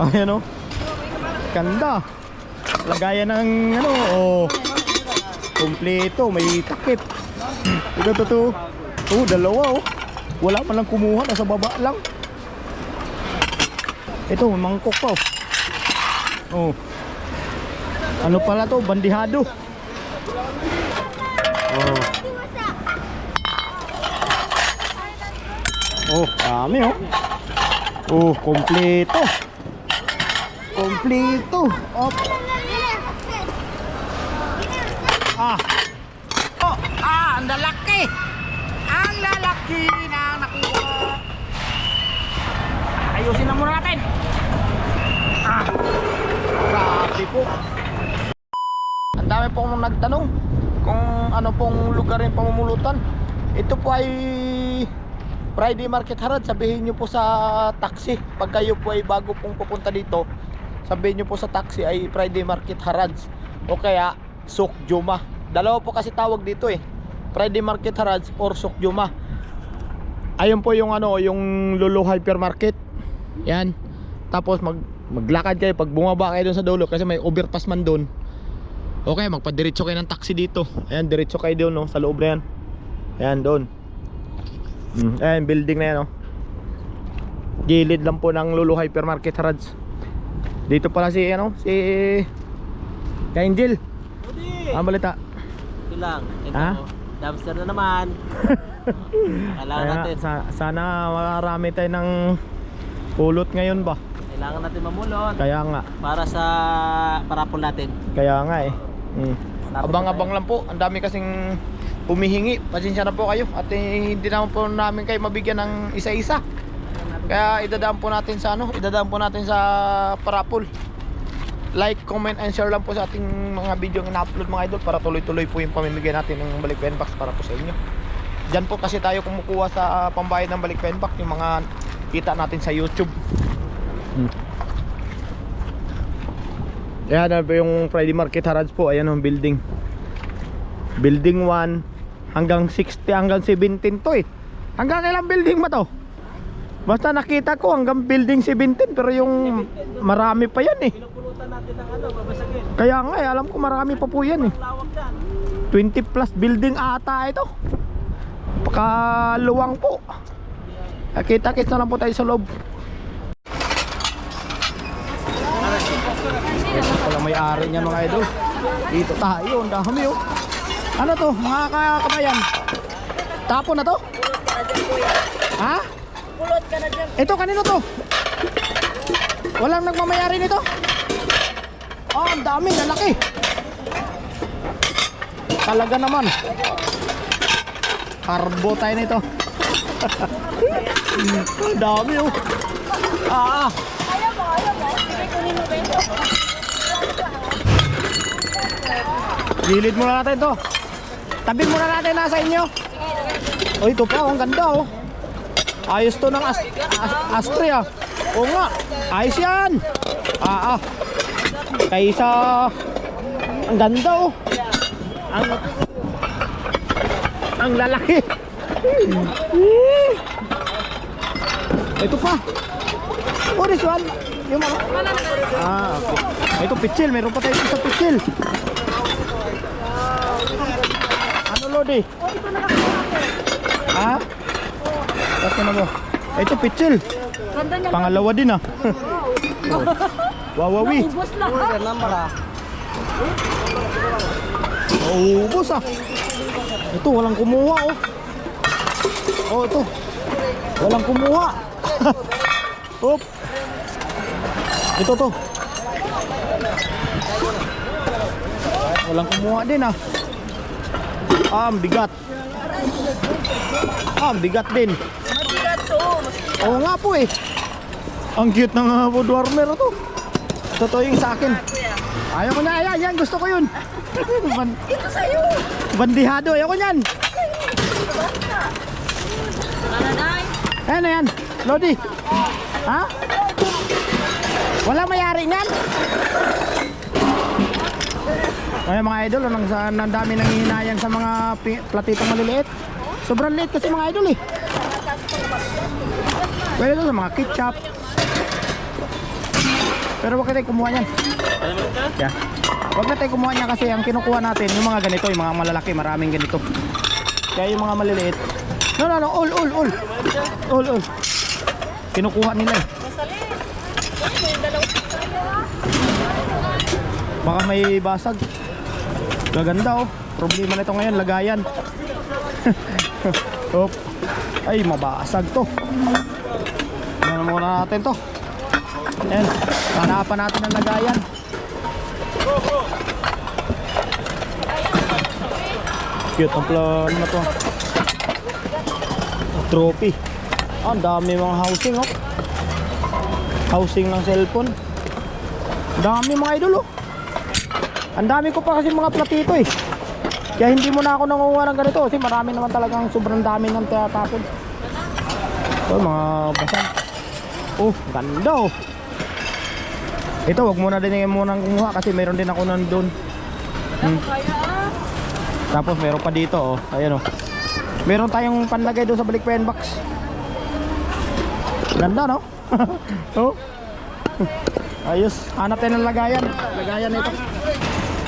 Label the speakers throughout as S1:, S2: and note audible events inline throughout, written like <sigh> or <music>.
S1: <laughs> Ayan o. Ganda. Lagayan ng ano, oh. Kompleto, may takip. <clears throat> Ito, ito, ito. Oh, dalawa oh. Wala man lang kumuha, nasa baba lang. Ito, may mangkok pa oh. Oh. Ano pala to? Bandihado. Oh. Oh, dami oh. Oh, kompleto. Kompleto. Op. Ah,
S2: Oh, ah, ang lalaki. Ang lalaki na nakuha. Ayusin na muna natin.
S1: Ah, grabe po. Ang dami po akong nagtanong kung ano pong lugar yung pamumulutan. Ito po ay Friday Market Harad. Sabihin nyo po sa taxi. Pag kayo po ay bago pong pupunta dito, sabihin nyo po sa taxi ay Friday Market Harad. O kaya Sok Juma. Dalawa po kasi tawag dito eh. Friday Market Harad or Sok. Ayun po yung ano, yung Lulu Hypermarket. Yan. Tapos mag maglakad kayo pag bumaba kayo doon sa dulo kasi may overpass man doon. Okay, magpadiretso kayo ng taxi dito. Ayan, diretso kayo doon no, sa loob na yan. Ayan, doon. Mm, ayan, building na yan no. Gilid lang po ng Lulu Hypermarket Harads. Dito pala si ano, si Angel.
S2: Udi.
S1: Ang balita.
S2: Ito lang. Ito.
S1: Ha?
S2: Dumpster na naman. <laughs> Kailangan
S1: Kaya,
S2: natin.
S1: sa, sana makarami tayo ng pulot ngayon ba?
S2: Kailangan natin mamulot.
S1: Kaya nga,
S2: Para sa parapol natin.
S1: kaya nga eh. Mm. Abang-abang lang po. Ang dami kasing humihingi. Pasensya na po kayo. At eh, hindi naman po namin kayo mabigyan ng isa-isa. Kaya idadaan po natin sa ano, idadaan po natin sa parapol. Like, comment, and share lang po sa ating mga video na upload mga idol para tuloy-tuloy po yung pamimigay natin ng balik pen box para po sa inyo. Diyan po kasi tayo kumukuha sa pambayad ng balik pen box yung mga kita natin sa YouTube. Hmm. Yan na po yung Friday Market Harads po. Ayan ang building. Building 1 hanggang 60 hanggang 17 to eh. Hanggang ilang building ba to? Basta nakita ko hanggang building 17 pero yung marami pa yan eh.
S2: Pinupulutan natin ng ano, babasagin.
S1: Kaya nga eh, alam ko marami pa po yan eh.
S2: Lawak dyan.
S1: 20 plus building ata ito. Pakaluwang po. Kita-kits na lang po tayo sa loob. Ito pala may-ari niya mga idol. Dito tayo, ang dami oh. Ano to, mga kakabayan? Tapo na to? Ha?
S3: Pulot ka na dyan.
S1: Ito, kanino to? Walang nagmamayari nito? Oh, ang dami, lalaki. Talaga naman. Carbo tayo nito. <laughs> ang dami oh. Ah, ah.
S3: Ayaw mo, ayaw mo. Sige, kunin mo ba ito?
S1: Gilid muna natin to. Tabi muna natin nasa inyo. Oh, ito pa, oh, ang ganda oh. Ayos to ng Ast As Astria. Oo nga, ayos yan. Ah, ah. Kaysa, ang ganda oh. Ang, ang lalaki. <laughs> Ito pa. Oh, this one. Yung ano? Ah, okay. Ito pitsil, meron pa tayo isa pitsil. Ano Lodi? Ha? Kasi na mo. Ito pitsil.
S3: Ganda niya.
S1: Pangalawa din ah. oh. Wawawi.
S3: Ubus lahat.
S1: Naubos ah. Ito walang kumuha oh. Oh ito. Walang kumuha. <laughs> Hop. Ito to. Walang kumuha din ah. Ah, bigat. Ah, bigat din. Oo nga po eh. Ang cute ng uh, woodwarmer to. Totoo yung sa akin. Ayaw ko na, ayan, yan, gusto ko yun. <laughs> Ban
S3: Ito sa'yo.
S1: bandihado, ayaw ko yan. Ayan na yan, Lodi. Ha? Wala mayari niyan? Kaya mga idol, sa ang dami nang hihinayang sa mga platitong maliliit. Sobrang liit kasi mga idol eh. Pwede to sa mga ketchup. Pero wag tayo kumuha niyan. Yeah. Wag na tayo kumuha niya kasi ang kinukuha natin yung mga ganito, yung mga malalaki, maraming ganito. Kaya yung mga maliliit. No, no, no, all, all, all. All, all. Kinukuha nila eh. Baka may basag. Gaganda oh. Problema nito ngayon, lagayan. <laughs> Op. Ay, mabasag to. Muna natin to? Ayan, hanapan natin ang lagayan. Cute ang plano na to. Trophy. Ah, ang dami mga housing oh. Housing ng cellphone. Dami mga idol oh. Ang dami ko pa kasi mga platito eh. Kaya hindi mo na ako nangunguha ng ganito kasi marami naman talagang sobrang dami ng tinatapon. Ito mga basag. Oh, ganda oh. Ito, wag muna din yung muna kumuha kasi meron din ako nandun. Hmm.
S3: Ah.
S1: Tapos meron pa dito oh. Ayan oh. Meron tayong panlagay doon sa balik pen box. Ganda no? <laughs> oh. <laughs> Ayos. Hanap tayo ng lagayan. Lagayan nito.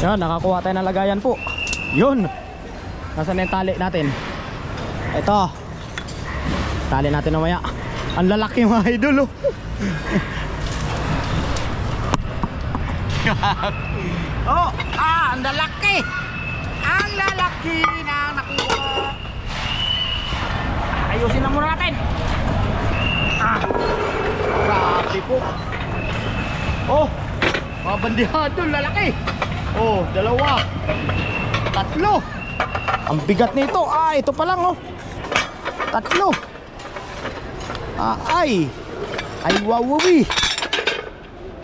S1: Yan, nakakuha tayo ng lagayan po. Yun. Nasaan na yung tali natin? Ito. Tali natin mamaya. Ang lalaki mga idol oh. <laughs> oh, ah, ang lalaki. Ang lalaki na nakuha. Ayusin na muna natin. Ah. Grabe po. Oh, mga bandihado, lalaki. Oh, dalawa. Tatlo. Ang bigat nito. Ah, ito pa lang oh. Tatlo. Ah, ay. Ay, wawawi.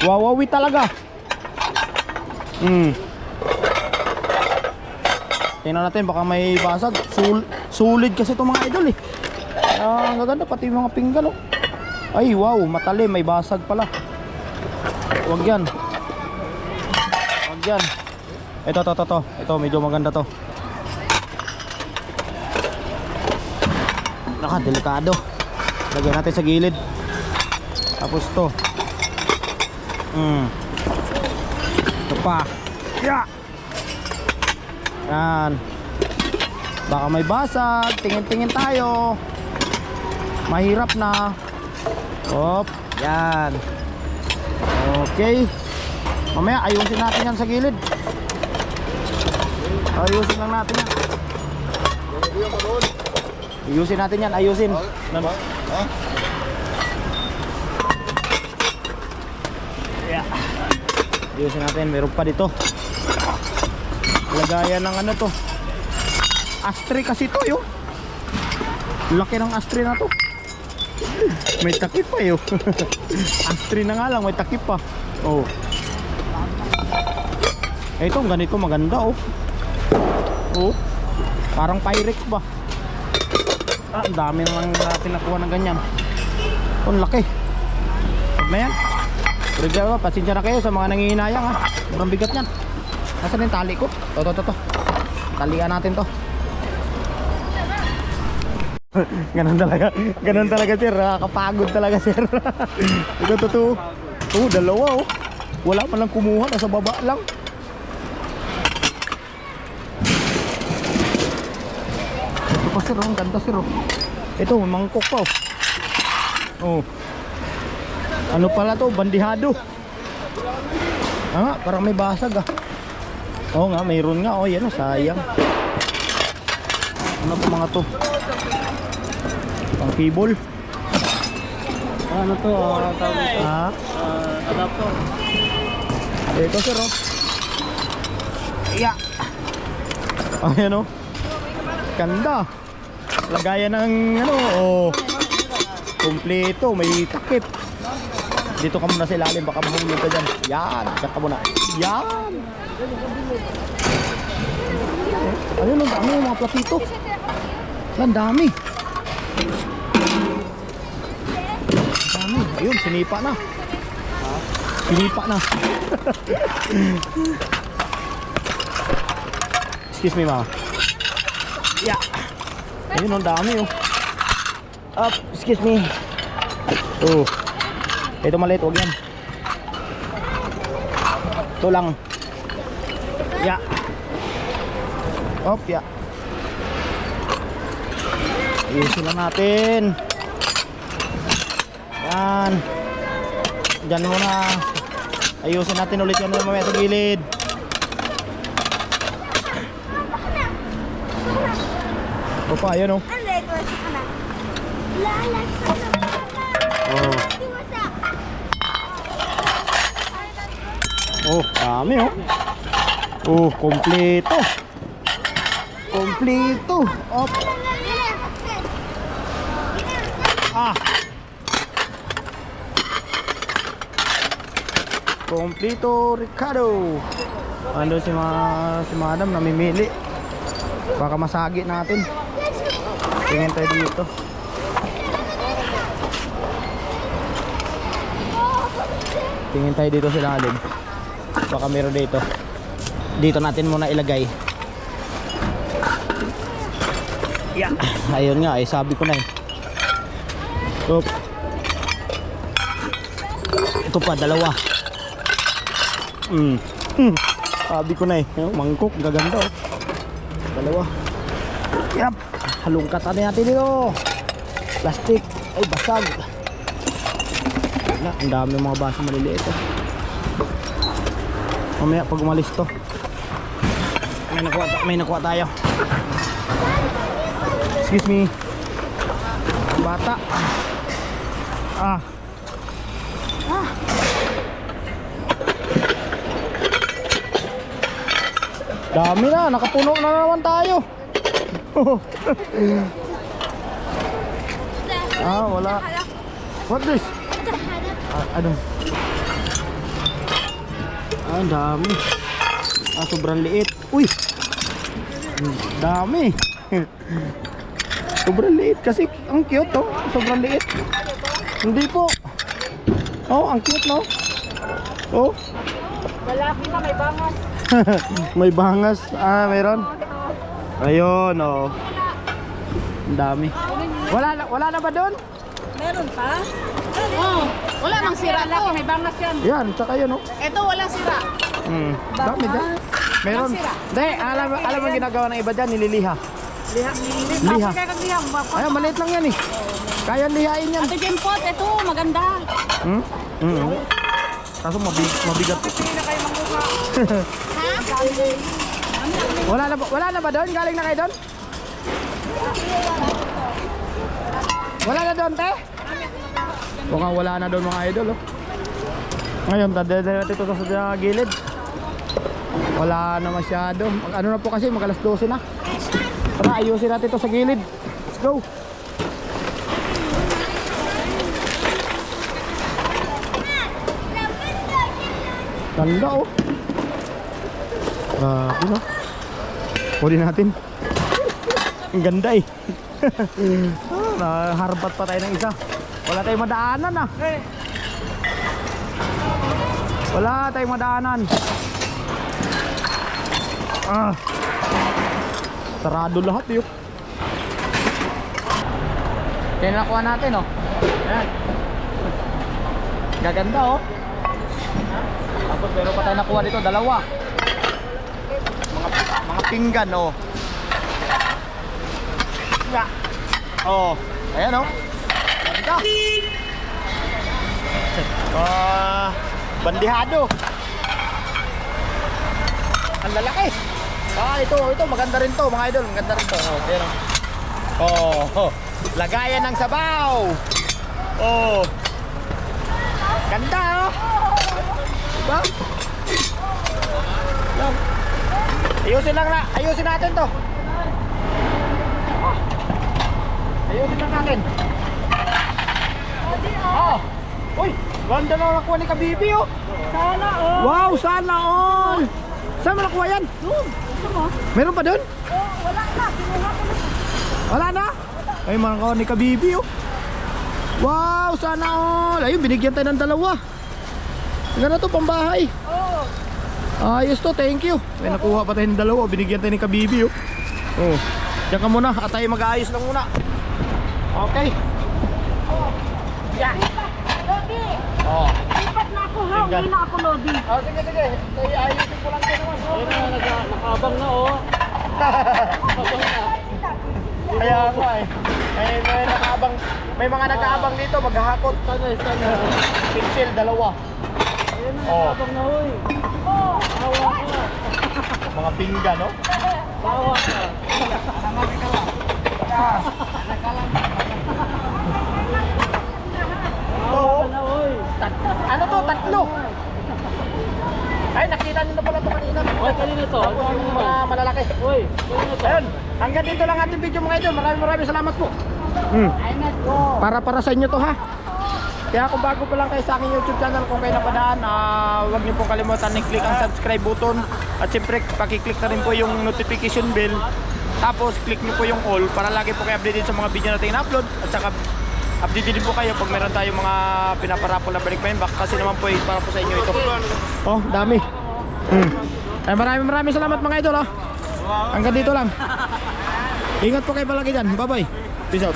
S1: Wawawi talaga. Hmm. Tingnan natin baka may basag. Sul sulid kasi itong mga idol eh. Ah, gaganda pati yung mga pinggan oh. Ay, wow, matalim, may basag pala. Wag yan. Wag yan. Ito, to, to, to. Ito, medyo maganda to. Naka, delikado. Lagyan natin sa gilid. Tapos to. Hmm. Ito pa. Yan. Baka may basag. Tingin-tingin tayo. Mahirap na. Hop. Yan. Okay. Mamaya ayusin natin yan sa gilid. Ayusin lang natin yan. Ayusin natin yan. Ayusin. Nan- Yeah. Ayusin natin. Meron pa dito. Lagayan ng ano to. Ashtray kasi to yun. Laki ng ashtray na to. May takip pa yun. <laughs> ashtray na nga lang, may takip pa. Oh. Eh, Ito, ganito maganda oh. Oh. Parang Pyrex ba? Ah, ang dami naman natin nakuha ng ganyan. Oh, laki. Huwag na yan. Ba, pasensya na kayo sa mga nangihinayang ha. Sobrang bigat yan. Nasaan yung tali ko? To, to, to, to. Talian natin to. <laughs> Ganun talaga. Ganun talaga sir. Nakakapagod talaga sir. <laughs> Ito totoo. Oh, dalawa oh. Wala man lang kumuha. Nasa baba lang. Pa sir. oh. Ang ganda sir. oh. Ito, may mangkok pa oh. Oh. Ano pala to? Bandihado. Ah, parang may basag ah. Oo nga, mayroon nga. Oh, yan oh, sayang. Ano to mga to? Pang cable.
S2: Ano to? Uh, tawag ito?
S1: Ha?
S2: Uh, adapter.
S1: Ito sir oh. Yeah. Ayan oh. Ganda. Lagayan ng ano oh. Kompleto, may takip. Dito ka muna sa ilalim, baka mahulog ka dyan. Yan, dyan ka muna. Yan. Ayun, ang dami yung mga platito. Ang dami. Dami. Ayun, sinipa na. Sinipa na. <laughs> Excuse me, mama. Yeah. Ayun, ang dami oh. Up, excuse me. Oh. Ito maliit, wag yan. Ito lang. Ya. Op, ya. Ayusin lang natin. Yan. Diyan muna. Ayusin natin ulit yan mamaya sa gilid. O pa, ayan o.
S3: Ang leg ko sa kanan. Lalag sa kanan.
S1: Oh.
S3: Iwasa.
S1: Oh, dami oh. Oh, kompleto. Kompleto. Op. Ah. Kompleto Ricardo. Ando si ma si Madam namimili. Baka masagi natin. Tingin tayo dito. Tingin tayo dito sa lalim. Baka meron dito. Dito natin muna ilagay. Yeah. Ayun nga, eh, sabi ko na eh. Oop. Ito pa, dalawa. Mm. Hmm. Sabi ko na eh. Mangkok, gaganda oh. Dalawa. Yap. Halungkat natin dito. Plastic. Ay, basag. Wala, ang dami mga baso maliliit oh. Mamaya pag umalis to. May nakuha, may nakuha tayo. Excuse me. Bata. Ah. Ah. Dami na, nakapuno na naman tayo. <laughs> ah, wala. What this? Ah, ano? Ah, dami. Ah, sobrang liit. Uy! Dami. <laughs> sobrang liit kasi ang cute to. Sobrang liit. Hindi po. Oh, ang cute no? Oh,
S3: Lalaki na may bangas. <laughs>
S1: may bangas. Ah, meron. Ayun, oh. Ang dami. Wala na, wala na ba doon?
S3: Meron pa? Oo. wala nang sira to. May bangas yan.
S1: Yan, tsaka yun, oh.
S3: Ito wala sira.
S1: Hmm, dami dyan. Meron. Hindi, alam, alam ang ginagawa ng iba dyan, nililiha.
S3: Liha.
S1: Liha.
S3: Kaya kang liha.
S1: Ay, maliit lang yan eh. Kaya lihain yan.
S3: Ate Jempot, ito maganda.
S1: Hmm? Hmm. Kaso mabig, mabigat.
S3: Hindi na kayo mangkuha. <laughs> ha?
S1: Wala na wala na ba doon? Galing na kayo doon? Wala na doon, te? Mukhang wala na doon mga idol, oh. Ngayon, dadadala natin ito sa gilid. Wala na masyado. Mag, ano na po kasi, mag alas 12 na. Tara, ayusin natin ito sa gilid. Let's go. Ganda, oh. Grabe, no? Huli natin. Ang ganda eh. <laughs> Naharbat pa tayo ng isa. Wala tayong madaanan ah. Wala tayong madaanan. Ah. Sarado lahat yun. Yan nakuha natin oh. Ayan. Gaganda oh. Tapos meron pa tayo nakuha dito, dalawa pinggan oh. Oh, ayan oh. Ganda. Ah, bandihado. Ang lalaki. Ah, ito, ito maganda rin to, mga idol, maganda rin to. Oh, ayan oh. Oh, oh. lagayan ng sabaw. Oh. Ganda oh. Diba? Yan. Ayusin lang na, ayusin natin to. Ayusin lang natin. Oh. Uy, ganda na nakuha ni Kabibi oh.
S3: Sana oh.
S1: Wow, sana all. Saan mo nakuha yan?
S3: Doon.
S1: Meron pa doon?
S3: Oh, wala na. Kinuha ko na.
S1: Wala na? Ay, mga kawan ni Kabibi oh. Wow, sana all. Ayun, binigyan tayo ng dalawa. Ganda to, pambahay.
S3: Oh.
S1: Ayos to, thank you. May nakuha pa tayo ng dalawa, binigyan tayo ni Kabibi oh. Oh. Diyan ka muna, at tayo mag-aayos lang muna. Okay.
S3: Yan. Logi.
S1: Oh.
S3: Lipat na ako ha. Hindi na ako loading.
S1: Oh, sige, sige. Kaya ayusin ko lang din naman.
S2: Ayun na, naka- nakaabang na oh. <laughs>
S1: Kaya ako eh. May, may, nakaabang, may mga nakaabang dito, maghahakot.
S2: Sana, sana.
S1: Pixel, dalawa.
S2: Ayun na,
S1: Oh. Mga pinggan, no?
S2: Bawa ka.
S1: Oo. Ano to? Tatlo. Ay, nakita nyo na pala ito kanina.
S2: Oy, kanina to.
S1: Tapos
S2: Ano
S1: yung mga malalaki.
S2: Oy, kanina to.
S1: Ayun, hanggang dito lang ating video mga idol. Maraming maraming salamat po. Hmm.
S3: Ay, na to.
S1: Para para sa inyo to ha. Kaya kung bago pa lang kayo sa aking YouTube channel, kung kayo napadaan, ah, huwag niyo pong kalimutan i-click ang subscribe button. At siyempre, pakiclick na rin po yung notification bell. Tapos, click niyo po yung all para lagi po kayo updated sa mga video natin in-upload. At saka, updated din po kayo pag meron tayong mga pinaparapol na balik back kasi naman po eh, para po sa inyo ito. Oh, dami. Hmm. Ay, maraming maraming salamat mga idol. Oh. Hanggang dito lang. Ingat po kayo palagi dyan. Bye-bye. Peace out.